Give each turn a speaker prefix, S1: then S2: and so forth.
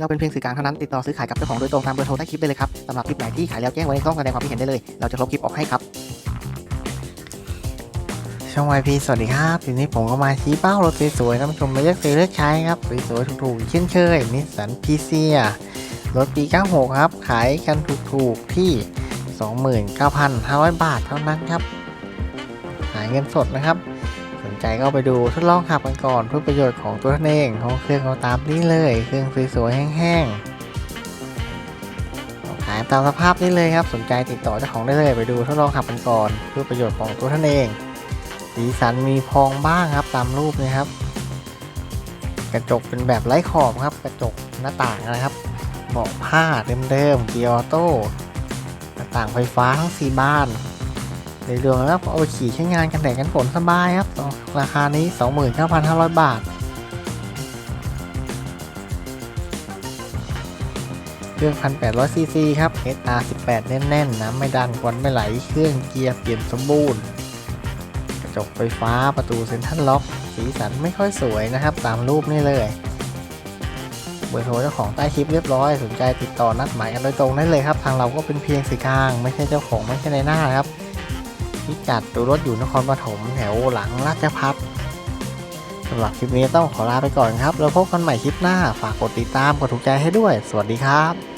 S1: เราเป็นเพียงสื่อกลางเท่านั้นติดต่อซื้อขายกับเจ้าของโดยตรงตามเบอร์โทรใต้คลิปได้เลยครับสำหรับคลิปไหนที่ขายแล้วแจ้งไว้ในช่องแสดงความคิดเห็นได้เลย เราจะลบคลิปออกให้ครับ ช่อง YP สวัสดีครับทีนี้ผมก็มาชี้เป้ารถสวยๆท่านผู้ชมมาเลือกซื้อเลือกใช้ครับสวยๆถูกๆเช่นเคยนิสสันพีเซียรถปี 96 ครับ ขายกันถูกๆที่ 29,500 บาทเท่านั้นครับหายเงินสดนะครับ สนใจก็ไปดูทดลองขับกันก่อนเพื่อประโยชน์ของตัวท่านเองของเครื่องเอาตามนี้เลย เครื่องสวยๆแห้งๆขายตามสภาพนี้เลยครับ สนใจติดต่อเจ้าของได้เลยไปดูทดลองขับกันก่อนเพื่อประโยชน์ของตัวท่านเอง สีสันมีพองบ้างครับตามรูปนะครับ กระจกเป็นแบบไร้ขอบครับ กระจกหน้าต่างนะครับเบาะผ้าเดิมๆเกียร์ออโต้หน้าต่างไฟฟ้าทั้งสี่บาน รื่องแล้วเอาไปขี่ใช้งานกันแดดกันฝนสบายครับ ราคานี้ 29,500 บาท เครื่อง 1,800ซีซีครับ SR18 แน่นๆน้ำไม่ดันควันไม่ไหล เครื่องเกียร์เปลี่ยนสมบูรณ์ กระจกไฟฟ้าประตูเซ็นทรัลล็อก สีสันไม่ค่อยสวยนะครับ ตามรูปนี่เลยเบอร์โทรเจ้าของใต้คลิปเรียบร้อย สนใจติดต่อนัดหมายกันโดยตรงได้เลยครับ ทางเราก็เป็นเพียงสื่อกลาง ไม่ใช่เจ้าของไม่ใช่ในหน้าครับ พิกัดดูรถอยู่นครปฐมแถวหลังราชพัฒสำหรับคลิปนี้ต้องขอลาไปก่อนครับ แล้วพบกันใหม่คลิปหน้า ฝากกดติดตามกดถูกใจให้ด้วย สวัสดีครับ